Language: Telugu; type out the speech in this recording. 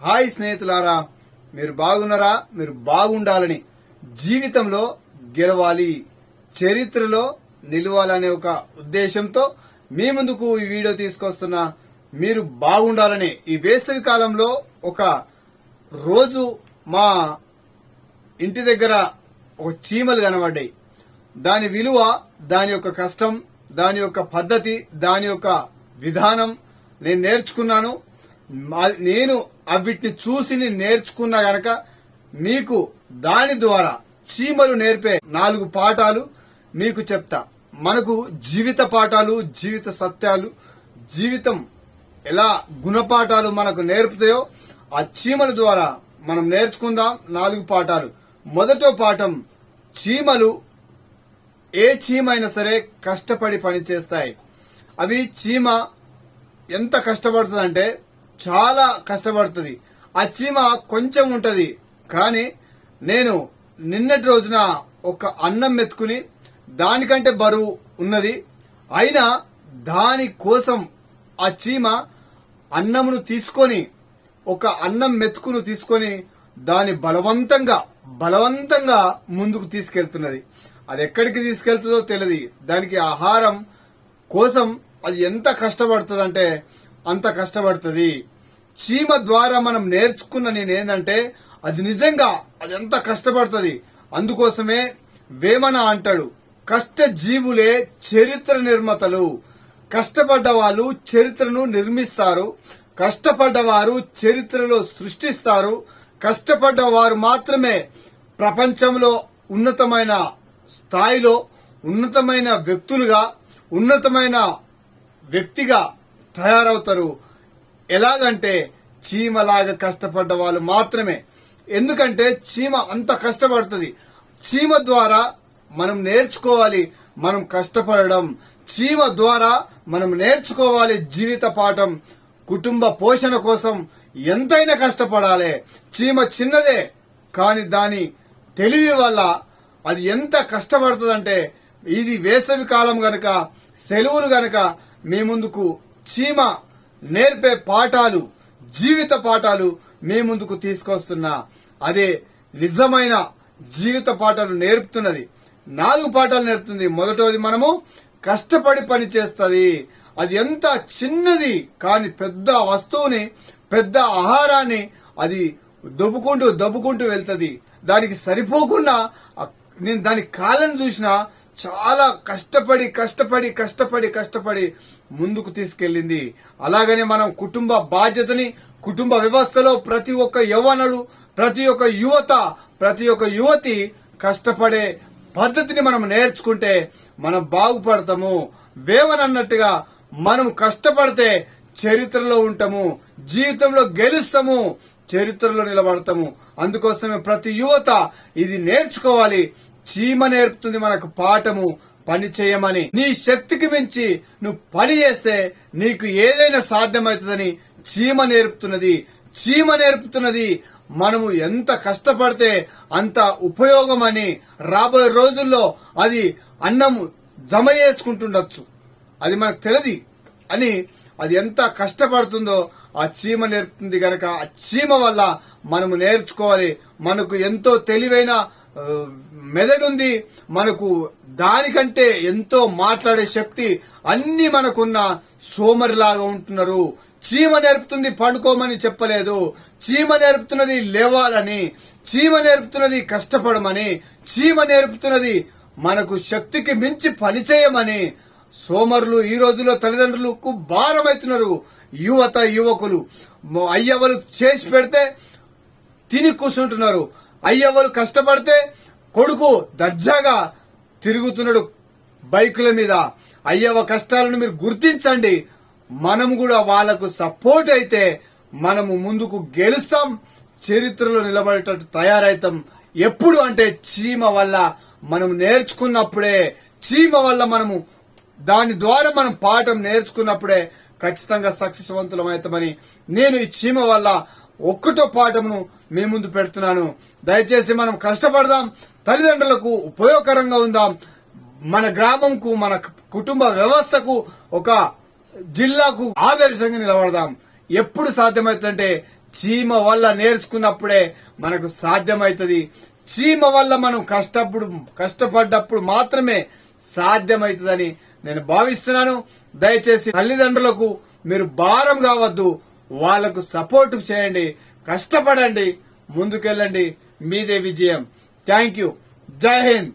హాయ్ స్నేహితులారా మీరు బాగున్నారా? మీరు బాగుండాలని జీవితంలో గెలవాలి చరిత్రలో నిలవాలనే ఒక ఉద్దేశంతో మీ ముందుకు ఈ వీడియో తీసుకొస్తున్నా మీరు బాగుండాలని ఈ వేసవి కాలంలో ఒక రోజు మా ఇంటి దగ్గర ఒక చీమలు కనబడ్డాయి. దాని విలువ దాని యొక్క కష్టం దాని యొక్క పద్ధతి దాని యొక్క విధానం నేను నేర్చుకున్నాను. నేను అవిటిని చూసి నేర్చుకున్నా గనక మీకు దాని ద్వారా చీమలు నేర్పే నాలుగు పాఠాలు మీకు చెప్తా. మనకు జీవిత పాఠాలు జీవిత సత్యాలు జీవితం ఎలా గుణపాఠాలు మనకు నేర్పుతాయో ఆ చీమల ద్వారా మనం నేర్చుకుందాం. నాలుగు పాఠాలు. మొదటో పాఠం చీమలు ఏ చీమ అయినా సరే కష్టపడి పనిచేస్తాయి. అవి చీమ ఎంత కష్టపడుతుందంటే చాలా కష్టపడుతుంది. ఆ చీమ కొంచెం ఉంటది కానీ నేను నిన్నటి రోజున ఒక అన్నం మెతుకుని దానికంటే బరువు ఉన్నది. అయినా దాని కోసం ఆ చీమ అన్నమును తీసుకొని ఒక అన్నం మెతుకును తీసుకొని దాని బలవంతంగా బలవంతంగా ముందుకు తీసుకెళ్తున్నది. అది ఎక్కడికి తీసుకెళ్తుందో తెలియదు దానికి ఆహారం కోసం అది ఎంత కష్టపడుతుందంటే అంత కష్టపడుతుంది. చీమ ద్వారా మనం నేర్చుకున్న నేనేందంటే అది నిజంగా అది ఎంత కష్టపడుతుంది. అందుకోసమే వేమన అంటాడు కష్ట జీవులే చరిత్ర నిర్మాతలు. కష్టపడ్డ వాళ్ళు చరిత్రను నిర్మిస్తారు. కష్టపడ్డవారు చరిత్రలో సృష్టిస్తారు. కష్టపడ్డ వారు మాత్రమే ప్రపంచంలో ఉన్నతమైన స్థాయిలో ఉన్నతమైన వ్యక్తులుగా ఉన్నతమైన వ్యక్తిగా తయారవుతారు. ఎలాగంటే చీమలాగా కష్టపడ్డ వాళ్ళు మాత్రమే. ఎందుకంటే చీమ అంత కష్టపడుతుంది. చీమ ద్వారా మనం నేర్చుకోవాలి మనం కష్టపడడం. చీమ ద్వారా మనం నేర్చుకోవాలి జీవిత పాఠం కుటుంబ పోషణ కోసం ఎంతైనా కష్టపడాలి. చీమ చిన్నదే కాని దాని తెలివి వల్ల అది ఎంత కష్టపడుతుందంటే ఇది వేసవి కాలం గనక సెలవులు గనక మీ ముందుకు చీమ నేర్పే పాఠాలు జీవిత పాఠాలు మీ ముందుకు తీసుకొస్తున్నా. అదే నిజమైన జీవిత పాఠాలు నేర్పుతున్నది. నాలుగు పాఠాలు నేర్పుతుంది. మొదటోది మనము కష్టపడి పని చేస్తుంది. అది ఎంత చిన్నది కాని పెద్ద వస్తువుని పెద్ద ఆహారాన్ని అది దొబ్బుకుంటూ దొబ్బుకుంటూ వెళ్తుంది. దానికి సరిపోకుండా నేను దాని కాలం చూసినా చాలా కష్టపడి కష్టపడి కష్టపడి కష్టపడి ముందుకు తీసుకెళ్ళింది అలాగనే మనం కుటుంబ బాధ్యతని కుటుంబ వ్యవస్థలో ప్రతి ఒక్క యవ్వనుడు ప్రతి ఒక్క యువత ప్రతి ఒక్క యువతి కష్టపడే పద్ధతిని మనం నేర్చుకుంటే మనం బాగుపడతాము. వేవనన్నట్టుగా మనం కష్టపడితే చరిత్రలో ఉంటాము జీవితంలో గెలుస్తాము చరిత్రలో నిలబడతాము. అందుకోసమే ప్రతి యువత ఇది నేర్చుకోవాలి. చీమ నేర్పుతుంది మనకు పాఠము పని చేయమని. నీ శక్తికి మించి నువ్వు పని చేస్తే నీకు ఏదైనా సాధ్యమవుతుందని చీమ నేర్పుతున్నది. చీమ నేర్పుతున్నది మనము ఎంత కష్టపడితే అంత ఉపయోగం అని రాబోయే రోజుల్లో అది అన్నము జమ చేసుకుంటుండొచ్చు. అది మనకు తెలియదు అని అది ఎంత కష్టపడుతుందో ఆ చీమ నేర్పుతుంది గనక ఆ చీమ వల్ల మనము నేర్చుకోవాలి. మనకు ఎంతో తెలివైన మెదడుంది. మనకు దానికంటే ఎంతో మాట్లాడే శక్తి అన్ని మనకున్న సోమరిలాగా ఉంటున్నారు. చీమ నేర్పుతుంది పండుకోమని చెప్పలేదు. చీమ నేర్పుతున్నది లేవాలని చీమ నేర్పుతున్నది కష్టపడమని చీమ నేర్పుతున్నది మనకు శక్తికి మించి పనిచేయమని సోమరులు ఈ రోజుల్లో తల్లిదండ్రులకు భారమవుతున్నారు యువత యువకులు మ- అయ్యవలు చేసి పెడితే తిని కూర్చుంటున్నారు. అయ్యెవరు కష్టపడితే కొడుకు దర్జాగా తిరుగుతున్నాడు బైకుల మీద. అయ్యవ కష్టాలను మీరు గుర్తించండి. మనము కూడా వాళ్ళకు సపోర్ట్ అయితే మనము ముందుకు గెలుస్తాం. చరిత్రలో నిలబడేటట్టు తయారైతాం. ఎప్పుడు అంటే చీమ వల్ల మనం నేర్చుకున్నప్పుడే చీమ వల్ల మనము దాని ద్వారా మనం పాఠం నేర్చుకున్నప్పుడే ఖచ్చితంగా సక్సెస్వంతులం అవుతామని నేను ఈ చీమ వల్ల ఒక్కటో పాఠమును మీ ముందు పెడుతున్నాను. దయచేసి మనం కష్టపడదాం. తల్లిదండ్రులకు ఉపయోగకరంగా ఉందాం. మన గ్రామంకు మన కుటుంబ వ్యవస్థకు ఒక జిల్లాకు ఆదర్శంగా నిలబడదాం. ఎప్పుడు సాధ్యమవుతుందంటే చీమ వల్ల నేర్చుకున్నప్పుడే మనకు సాధ్యమవుతుంది చీమ వల్ల మనం కష్టప్పుడు కష్టపడ్డప్పుడు మాత్రమే సాధ్యమవుతుందని నేను భావిస్తున్నాను. దయచేసి తల్లిదండ్రులకు మీరు భారం కావద్దు. వాళ్ళకు సపోర్ట్ చేయండి కష్టపడండి ముందుకెళ్ళండి. మీదే విజయం. థ్యాంక్ యూ జై హింద్